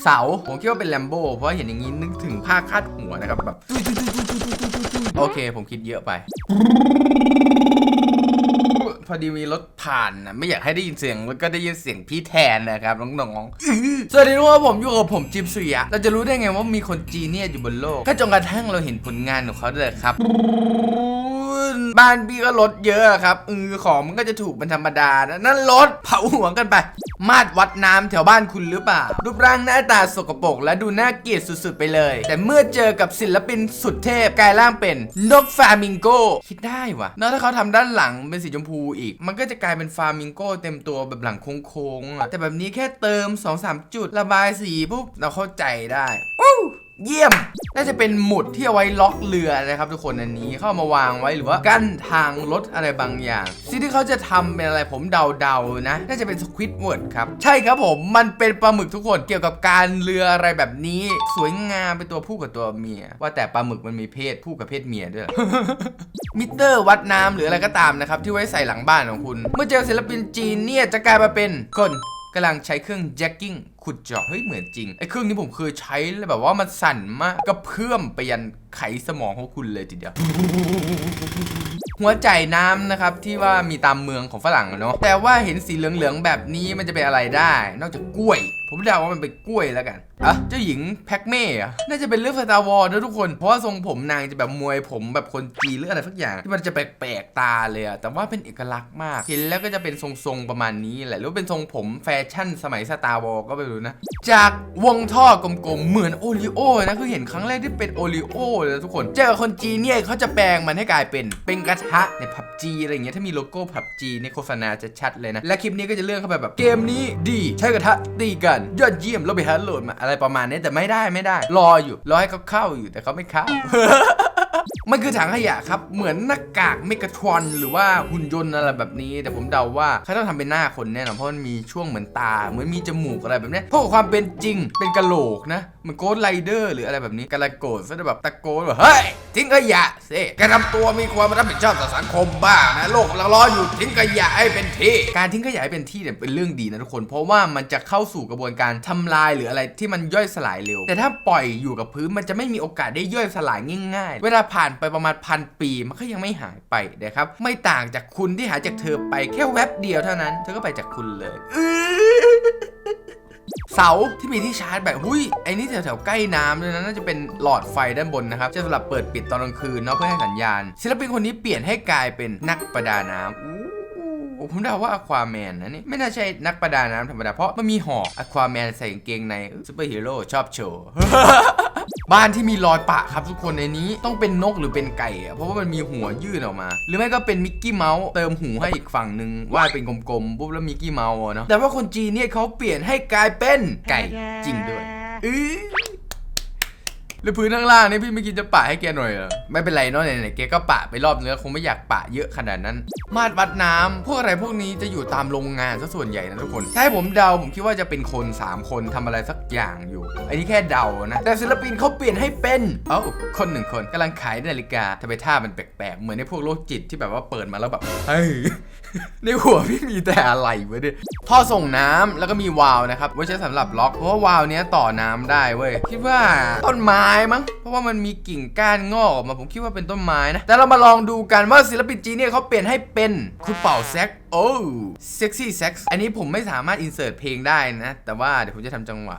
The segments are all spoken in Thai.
เสาผมคิดว่าเป็นแลมโบเพราะเห็นอย่างนี้นึกถึงผ้าคาดหัวนะครับแบบโอเค ผมคิดเยอะไป พอดีมีรถผ่านนะไม่อยากให้ได้ยินเสียงแล้วก็ได้ยินเสียงพี่แทนนะครับน้องๆสวัสดีทุกคนผมอยู่กับผมจิมสุยะเราจะรู้ได้ไงว่ามีคนจีนเนี่ยอยู่บนโลกก็จงกระทั่งเราเห็นผลงานของเขาเลยครับบ้านพี่ก็รถเยอะครับอือของมันก็จะถูกเป็นธรรมดานะนั่นรถเผาหัวกันไป มาตรวัดน้ำแถวบ้านคุณหรือเปล่า รูปร่างหน้าตาสกปรกและดูน่าเกลียดสุดๆไปเลย แต่เมื่อเจอกับศิลปินสุดเทพกลายร่างเป็นนกฟามิงโกคิดได้วะนอกถ้าเขาทำด้านหลังเป็นสีชมพูอีก มันก็จะกลายเป็นฟามิงโกเต็มตัวแบบหลังโค้งๆอะแต่แบบนี้แค่เติม 2-3 จุดระบายสีปุ๊บเราเข้าใจได้ เยี่ยม น่าจะเป็นหมุดที่เอาไว้ล็อกเรือนะครับ ทุกคนอันนี้เข้ามาวางไว้หรือว่ากั้นทางรถอะไรบางอย่างสิ่งที่เขาจะทำเป็นอะไรผมเดาๆนะ น่าจะเป็นสควิตเวิร์ดครับ ใช่ครับผมมันเป็นปลาหมึกทุกคนเกี่ยวกับการเรืออะไรแบบนี้ สวยงามเป็นตัวผู้กับตัวเมีย ว่าแต่ปลาหมึกมันมีเพศผู้กับเพศเมียด้วยมิเตอร์วัดน้ำหรืออะไรก็ตามนะครับที่ไว้ใส่หลังบ้านของคุณ เมื่อเจอศิลปินจีนเนี่ยจะกลายมาเป็นคนกำลังใช้เครื่องแจ็คกิ้ง ขุดเจาะเฮ้ยเหมือนจริงไอ้เครื่องนี้ผมเคยใช้แล้วแบบว่ามันสั่นมากก็เพื่อมไปยัน ไขสมองของคุณเลยทีเดียว หัวใจน้ำนะครับที่ว่ามีตามเมืองของฝรั่งอะเนาะแต่ว่าเห็นสีเหลืองๆแบบนี้มันจะเป็นอะไรได้ นอกจากกล้วย ผมเดาว่ามันเป็นกล้วยแล้วกันอะเจ้าหญิงแพ็กเม่อะน่าจะเป็นเรื่องสตาร์วอร์นะทุกคน เพราะว่าทรงผมนางจะแบบมวยผมแบบคนจีนหรืออะไรสักอย่าง ที่มันจะแปลกๆตาเลยอะแต่ว่าเป็นเอกลักษณ์มาก เห็นแล้วก็จะเป็นทรงๆประมาณนี้แหละหรือว่าเป็นทรงผมแฟชั่นสมัยสตาร์วอร์ก็ไม่รู้นะ จากวงท่อกลมๆเหมือนโอริโอนะคือเห็นครั้งแรกที่เป็นโอริโอเลยนะทุกคน เจอคนจีนเนี่ยเขาจะแปลงมันให้กลายเป็นเป็นกระทะในผับจีอะไรเงี้ยถ้ามีโลโก้ผับจีในโฆษณาจะชัดเลยนะ และคลิปนี้ก็จะเลื่อนเข้าไปแบบเกมนี้ดีใช้กระทะตีกันยอดเยี่ยมเราไปหาโหลดมาอะไรประมาณนี้แต่ไม่ได้ไม่ได้ รออยู่รอให้เขาเข้าอยู่แต่เขาไม่เข้า มันคือถังขยะครับ เหมือนหน้ากากเมกาทรอนหรือว่าหุ่นยนต์อะไรแบบนี้ แต่ผมเดาว่าเขาต้องทำเป็นหน้าคนแน่นอนเพราะมันมีช่วงเหมือนตา เหมือนมีจมูกอะไรแบบนี้เพราะความเป็นจริงเป็นกะโหลกนะเหมือนโกดไรเดอร์หรืออะไรแบบนี้กะละโกดซะแบบตะโกนแบบเฮ้ยทิ้งขยะสิแกทำตัวมีความรับผิดชอบต่อสังคมบ้างนะโลกกำลังร้อนอยู่ทิ้งขยะให้เป็นที่ การทิ้งขยะให้เป็นที่เนี่ยเป็นเรื่องดีนะทุกคน เพราะว่ามันจะเข้าสู่กระบวนการทำลายหรืออะไรที่มันย่อยสลายเร็ว แต่ถ้าปล่อยอยู่กับพื้นมันจะไม่มีโอกาสได้ย่อยสลายง่าย ๆ เวลาผ่านไปประมาณพันปีมันก็ยังไม่หายไปนะครับ ไม่ต่างจากคุณที่หายจากเธอไปแค่แวบเดียวเท่านั้น เธอก็ไปจากคุณเลยเสาที่มีที่ชาร์จแบบหุ้ยไอ้นี่แถวๆใกล้น้ำเลยนะน่าจะเป็นหลอดไฟด้านบนนะครับจะสำหรับเปิดปิดตอนกลางคืนเนาะเพื่อให้สัญญาณ ศิลปินคนนี้เปลี่ยนให้กลายเป็นนักประดาน้ำอู้ผมเดาว่าอะควาแมนนะนี่ไม่น่าใช่นักประดาน้ำธรรมดาเพราะมันมีหอกอะควาแมนใส่กางเกงในซูเปอร์ฮีโร่ชอบโชว์ บ้านที่มีรอยปะครับทุกคนในนี้ต้องเป็นนกหรือเป็นไก่อะเพราะว่ามันมีหัวยื่นออกมา หรือไม่ก็เป็นมิกกี้เมาส์เติมหูให้อีกฝั่งหนึ่งวาดเป็นกลมๆปุ๊บแล้วมิกกี้เมาส์อะเนาะแต่ว่าคนจีนเนี่ยเขาเปลี่ยนให้กลายเป็นไก่จริงด้วยอื้อ แล้วพื้นข้างล่างนี่พี่ไม่คิดจะปะให้แกหน่อยเหรอไม่เป็นไรเนาะไหนๆแกก็ปะไปรอบเนึงแล้วคงไม่อยากปะเยอะขนาดนั้น มาดวัดน้ำพวกอะไรพวกนี้จะอยู่ตามโรงงานซะส่วนใหญ่นะทุกคนถ้าให้ผมเดาผมคิดว่าจะเป็นคน 3 คนทำอะไรสักอย่างอยู่อันนี้แค่เดานะ แต่ศิลปินเขาเปลี่ยนให้เป็นเอ้าคนหนึ่งคนกำลังขายนาฬิกาทำไมท่ามันแปลกๆเหมือนในพวกโรคจิตที่แบบว่าเปิดมาแล้วแบบเฮ้ย ในหัวพี่มีแต่อะไรวะเนี่ยท่อส่งน้ำแล้วก็มีวาล์วนะครับไว้ใช้สำหรับล็อก เพราะว่าวาล์วเนี้ยต่อน้ำได้เว้ยคิดว่าต้นไม้มั้งเพราะว่ามันมีกิ่งก้านงอกออกมาผมคิดว่าเป็นต้นไม้นะ แต่เรามาลองดูกันว่าศิลปินจีนเนี่ยเขาเปลี่ยนให้เป็นคุณเป่าแซกโอ้เซ็กซี่แซ็กอันนี้ผมไม่สามารถอินเสิร์ตเพลงได้นะ แต่ว่าเดี๋ยวผมจะทำจังหวะ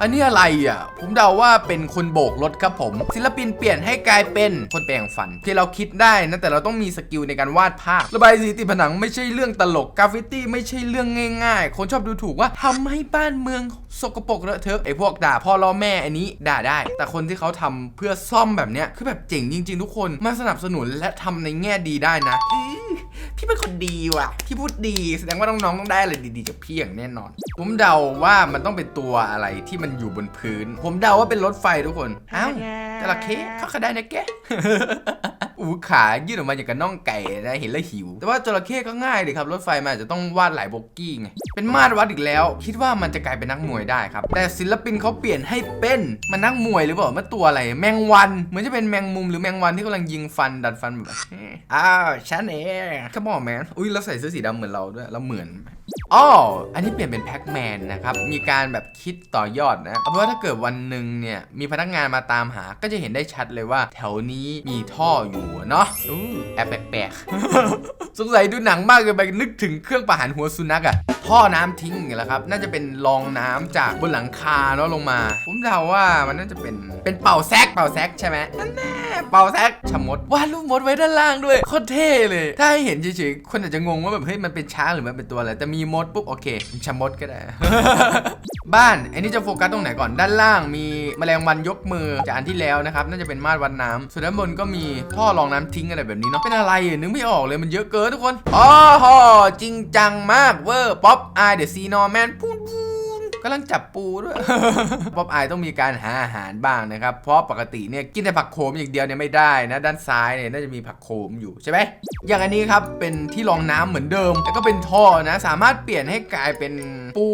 อันนี้อะไรอะ ผมเดาว่าเป็นคนโบกรถครับผม ศิลปินเปลี่ยนให้กลายเป็นคนแปลงฟัน ที่เราคิดได้นะแต่เราต้องมีสกิลในการวาดภาพ ระบายสีติดผนังไม่ใช่เรื่องตลกกราฟฟิตี้ไม่ใช่เรื่องง่าย ๆ คนชอบดูถูกว่าทำให้บ้านเมืองสกปรกเลอะเทอะไอ้พวกด่าพ่อล้อแม่อันนี้ด่าได้ แต่คนที่เขาทำเพื่อซ่อมแบบเนี้ยคือแบบเจ๋งจริง ๆ ทุกคนมาสนับสนุนและทำในแง่ดีได้นะ พี่เป็นคนดีว่ะ พี่พูดดีแสดงว่าน้องๆต้องได้อะไรดีๆจากพี่อย่างแน่นอน ผมเดาว่ามันต้องเป็นตัวอะไรที่มันอยู่บนพื้น ผมเดาว่าเป็นรถไฟทุกคนอ้าวจระเข้เขาก็ได้นะแกโอูขายื่นออกมาอย่างกับน่องไก่นะเห็นแล้วหิว แต่ว่าจระเข้ก็ง่ายเลยครับรถไฟมันอาจจะต้องวาดหลายโบกี้ไงเป็นมาตรวัดอีกแล้ว คิดว่ามันจะกลายเป็นนักมวยได้ครับ แต่ศิลปินเขาเปลี่ยนให้เป็นมันนักมวยหรือเปล่ามันตัวอะไร แมงวันเหมือนจะเป็นแมงมุมหรือแมงวันที่กำลังยิงฟันดัดฟันแบบอ้าวฉันเองขมอแมนอุ้ยเราใส่เสื้อสีดำเหมือนเราด้วยเราเหมือน อ๋ออันนี้เปลี่ยนเป็นแพ็กแมนนะครับ มีการแบบคิดต่อยอดนะเอาเป็นว่าถ้าเกิดวันหนึ่งเนี่ย มีพนักงานมาตามหา ก็จะเห็นได้ชัดเลยว่า แถวนี้มีท่ออยู่เนาะอแอบแปลกๆ สงสัยดูหนังมากเลยไปนึกถึงเครื่องประหารหัวสุนัขอะท่อน้ำทิ้งอย่างเงี้ยแหละครับ น่าจะเป็นรองน้ำจากบนหลังคาเนาะลงมา ผมเดาว่ามันน่าจะเป็นเป็นเป่าแซกเป่าแซกใช่ไหมนั่นแน่เป่าแซกชะมดวาดรูปมดไว้ด้านล่างด้วยโคตรเท่เลย ถ้าให้เห็นเฉยๆคนอาจจะงงว่าแบบเฮ้ยมันเป็นช้างหรือมันเป็นตัวอะไรแต่มีมดปุ๊บโอเคชะมดก็ได้ บ้านอันนี้จะโฟกัสตรงไหนก่อนด้านล่างมีแมลงวันยกมือจากอันที่แล้วนะครับน่าจะเป็นมาดวัดน้ำส่วนด้านบนก็มีท่อรองน้ำทิ้งอะไรแบบนี้เนาะเป็นอะไรอะนึกไม่ออกเลยมันเยอะเกินทุกคนอ๋อจริงจังมากเวอร์ป๊อปอายเดอะซีนอร์แมนพูนพูน กำลังจับปูด้วยป๊อปอายต้องมีการหาอาหารบ้างนะครับ เพราะปกติเนี่ยกินแต่ผักโขมอย่างเดียวเนี่ยไม่ได้นะ ด้านซ้ายเนี่ยน่าจะมีผักโขมอยู่ใช่ไหมอย่างอันนี้ครับเป็นที่รองน้ำเหมือนเดิม แล้วก็เป็นท่อนะ สามารถเปลี่ยนให้กลายเป็นปู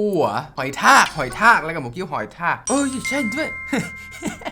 หอยทากหอยทากแล้วกับหมูกิ้วหอยทากเออใช่ด้วย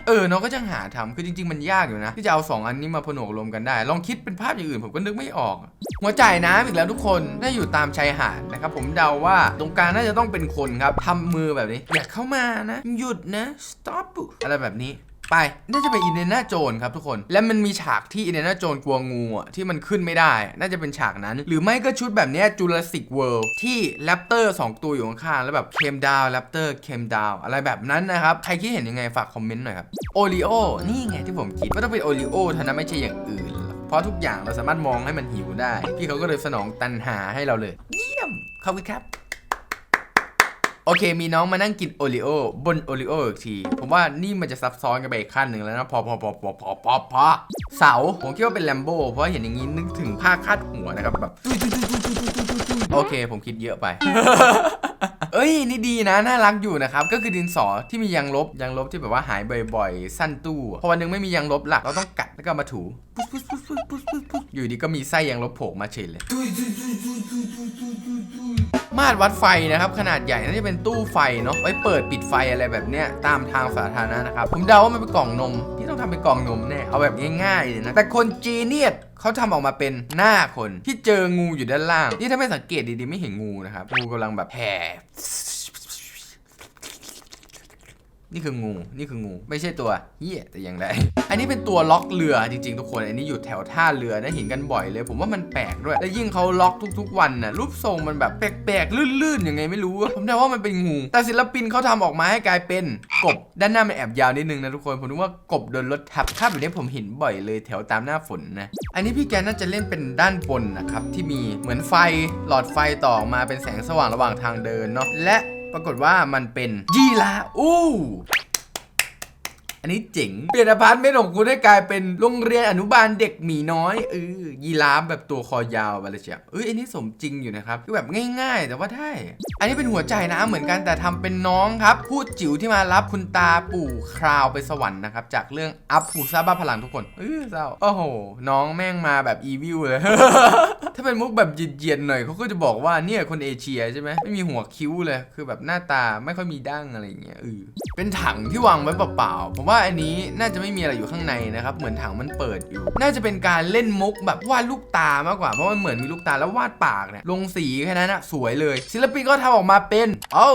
เออเนาะก็จะหาทำคือจริง ๆ มันยากอยู่นะ ที่จะเอาสองอันนี้มาผนวกรวมกันได้ ลองคิดเป็นภาพอย่างอื่นผมก็นึกไม่ออก หัวจ่ายน้ำอีกแล้วทุกคนน่าอยู่ตามชายหาดนะครับผมเดาว่าตรงกลางน่าจะต้องเป็นคนครับทำมือแบบนี้ อย่าเข้ามานะ หยุดนะ stop อะไรแบบนี้ไปน่าจะเป็นอินเดน่าโจนครับทุกคน และมันมีฉากที่อินเดน่าโจนกลัวงูอะที่มันขึ้นไม่ได้ น่าจะเป็นฉากนั้น หรือไม่ก็ชุดแบบนี้จูราสสิกเวิลด์ที่แรปเตอร์2ตัวอยู่ข้างๆแล้วแบบเคมดาวแรปเตอร์เคมดาวอะไรแบบนั้นนะครับ ใครคิดเห็นยังไงฝากคอมเมนต์หน่อยครับโอริโอนี่ไงที่ผมคิดว่าต้องเป็นโอริโอเท่านั้นไม่ใช่อย่างอื่น เพราะทุกอย่างเราสามารถมองให้มันหิวได้ พี่เขาก็เลยสนองตันหาให้เราเลย เยี่ยมขอบคุณครับ โอเค มีน้องมานั่งกินโอริโอบนโอริโออีกที ผมว่านี่มันจะซับซ้อนกันไปอีกขั้นหนึ่งแล้วนะ พอพอพอพอพอพอเสา ผมคิดว่าเป็นแลมโบเพราะเห็นอย่างนี้นึกถึงผ้าคาดหัวนะครับแบบโอเค ผมคิดเยอะไปเอ้ยนี่ดีนะน่ารักอยู่นะครับก็คือดินสอที่มียางลบยางลบที่แบบว่าหายบ่อยๆ สั้นตู้พอวันนึงไม่มียางลบหลักเราต้องกัดแล้วก็มาถูอยู่ดีก็มีไส้ยางลบโผล่มาเฉยเลย มาตรวัดไฟนะครับขนาดใหญ่น่าจะเป็นตู้ไฟเนาะไว้เปิดปิดไฟอะไรแบบเนี้ยตามทางสาธารณะนะครับผมเดาว่ามันเป็นกล่องนมที่ต้องทำเป็นกล่องนมแน่เอาแบบง่ายๆเลยนะแต่คนจีเนียสเขาทำออกมาเป็นหน้าคนที่เจองูอยู่ด้านล่างนี่ถ้าไม่สังเกตดีๆไม่เห็นงูนะครับงูกำลังแบบแผ่ นี่คืองู นี่คืองู ไม่ใช่ตัวเหี้ยแต่อย่างไร อันนี้เป็นตัวล็อกเรือจริงๆทุกคน อันนี้อยู่แถวท่าเรือนะเห็นกันบ่อยเลย ผมว่ามันแปลกด้วย และยิ่งเขาล็อกทุก ๆ วันน่ะรูปทรงมันแบบแปลกๆลื่นๆยังไงไม่รู้ ผมเดาว่ามันเป็นงู แต่ศิลปินเขาทำออกมาให้กลายเป็นกบ ด้านหน้ามันแอบยาวนิดนึงนะทุกคน ผมนึกว่ากบโดนรถทับภาพแบบนี้ผมเห็นบ่อยเลยแถวตามหน้าฝนนะ อันนี้พี่แกน่าจะเล่นเป็นด้านบนนะครับที่มีเหมือนไฟหลอดไฟต่อออกมาเป็นแสงสว่างระหว่างทางเดินเนาะ และ ปรากฏว่ามันเป็นยีราฟอู้อันนี้เจ๋ง เปลี่ยนอพาร์ตเมนต์ของคุณให้กลายเป็นโรงเรียนอนุบาลเด็กหมีน้อยเออยีราฟแบบตัวคอยาวไปเลยเชียวเอ้ยอันนี้สมจริงอยู่นะครับคือแบบง่ายๆ แต่ว่าได้ อันนี้เป็นหัวใจนะเหมือนกันแต่ทำเป็นน้องครับ พูดจิ๋วที่มารับคุณตาปู่คราวไปสวรรค์นะครับ จากเรื่องอัพปู่ซาบ้าพลังทุกคนเออเศร้าโอ้โห น้องแม่งมาแบบอีวิวเลย ถ้าเป็นมุกแบบเย็ยดๆหน่อยเขาก็จะบอกว่าเนี่ยคนเอเชียใช่ไหมไม่มีหัวคิ้วเลย คือแบบหน้าตาไม่ค่อยมีดั้งอะไรเงี้ยเออเป็นถังที่วางไว้เปล่าๆผมว่าอันนี้น่าจะไม่มีอะไรอยู่ข้างในนะครับ เหมือนถังมันเปิดอยู่ น่าจะเป็นการเล่นมุกแบบวาดลูกตามากกว่าเพราะมันเหมือนมีลูกตาแล้ววาดปากเนี่ยลงสีแค่นั้นอะสวยเลย ศิลปินก็ทำออกมาเป็นเอ้า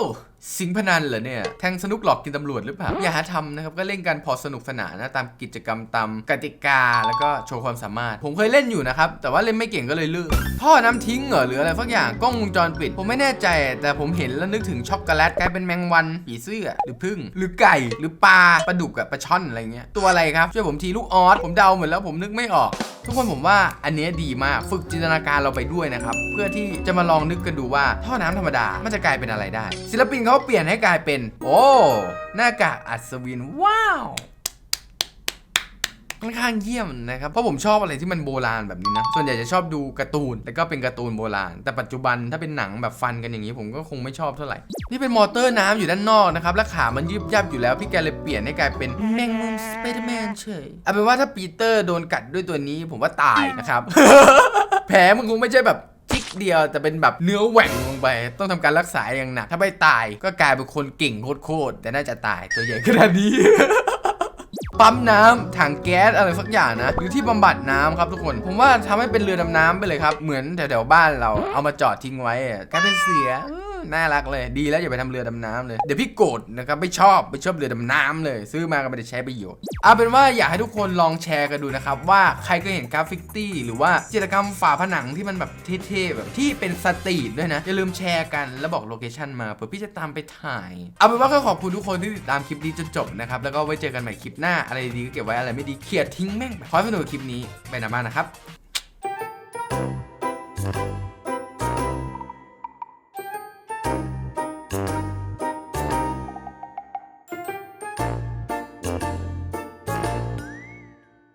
สิงพนันเหรอเนี่ย แทงสนุกหลอกกินตำรวจหรือเปล่า อย่าหาทำนะครับ ก็เล่นกันพอสนุกสนานนะ ตามกิจกรรมตามกติกา แล้วก็โชว์ความสามารถ ผมเคยเล่นอยู่นะครับ แต่ว่าเล่นไม่เก่งก็เลยเลิกท่อน้ำทิ้งเหรอหรืออะไรสักอย่างกล้องวงจรปิด ผมไม่แน่ใจ แต่ผมเห็นแล้วนึกถึงช็อกโกแลตกลายเป็นแมงวันผีเสื้อ หรือพึ่ง หรือไก่ หรือปลาปลาดุกอะปลาช่อนอะไรเงี้ย ตัวอะไรครับ ช่วยผมทีลูกออสผมเดาเหมือนแล้วผมนึกไม่ออกทุกคนผมว่าอันเนี้ยดีมากฝึกจินตนาการเราไปด้วยนะครับ เพื่อที่จะมาลองนึกกันดูว่าท่อน้ำธรรมดามันจะกลายเป็นอะไรได้ ศิลปินเขาเปลี่ยนให้กลายเป็น โอ้หน้ากากอัศวินว้าวค่อนข้างเยี่ยมนะครับ เพราะผมชอบอะไรที่มันโบราณแบบนี้นะ ส่วนใหญ่จะชอบดูการ์ตูน แล้วก็เป็นการ์ตูนโบราณ แต่ปัจจุบันถ้าเป็นหนังแบบฟันกันอย่างนี้ ผมก็คงไม่ชอบเท่าไหร่ นี่เป็นมอเตอร์น้ำอยู่ด้านนอกนะครับ และขามันยืบยับอยู่แล้ว พี่แกเลยเปลี่ยนให้กลายเป็นแมงมุมสไปเดอร์แมนเฉย เอาเป็นว่าถ้าปีเตอร์โดนกัดด้วยตัวนี้ ผมว่าตายนะครับ แผลมันคงไม่ใช่แบบ เดียวแต่เป็นแบบเนื้อแหว่งลงไป ต้องทำการรักษาอย่างหนัก ถ้าไม่ตายก็กลายเป็นคนเก่งโคตรๆแต่น่าจะตายตัวใหญ่ขนาดนี้ปั๊มน้ำถังแก๊สอะไรสักอย่างนะหรือที่บำบัดน้ำครับทุกคน ผมว่าทำให้เป็นเรือดำน้ำไปเลยครับ เหมือนแถวๆบ้านเราเอามาจอดทิ้งไว้กลายเป็นเสีย น่ารักเลยดีแล้วอย่าไปทำเรือดำน้ำเลยเดี๋ยวพี่โกรธนะครับไม่ชอบไม่ชอบเรือดำน้ำเลย ซื้อมาก็ไม่ได้ใช้ประโยชน์เอาเป็นว่าอยากให้ทุกคนลองแชร์กันดูนะครับว่าใครเคยเห็นกราฟฟิตี้หรือว่าจิตรกรรมฝาผนังที่มันแบบเท่ๆแบบที่เป็นสตรีทด้วยนะอย่าลืมแชร์กันแล้วบอกโลเคชันมาเผื่อพี่จะตามไปถ่าย เอาเป็นว่าก็ขอบคุณทุกคนที่ติดตามคลิปนี้จนจบนะครับแล้วก็ไว้เจอกันใหม่คลิปหน้าอะไรดีก็เก็บไว้อะไรไม่ดีเคลียร์ทิ้งแม่งไปขอให้สนุกคลิปนี้ไปนะบ้านนะครับ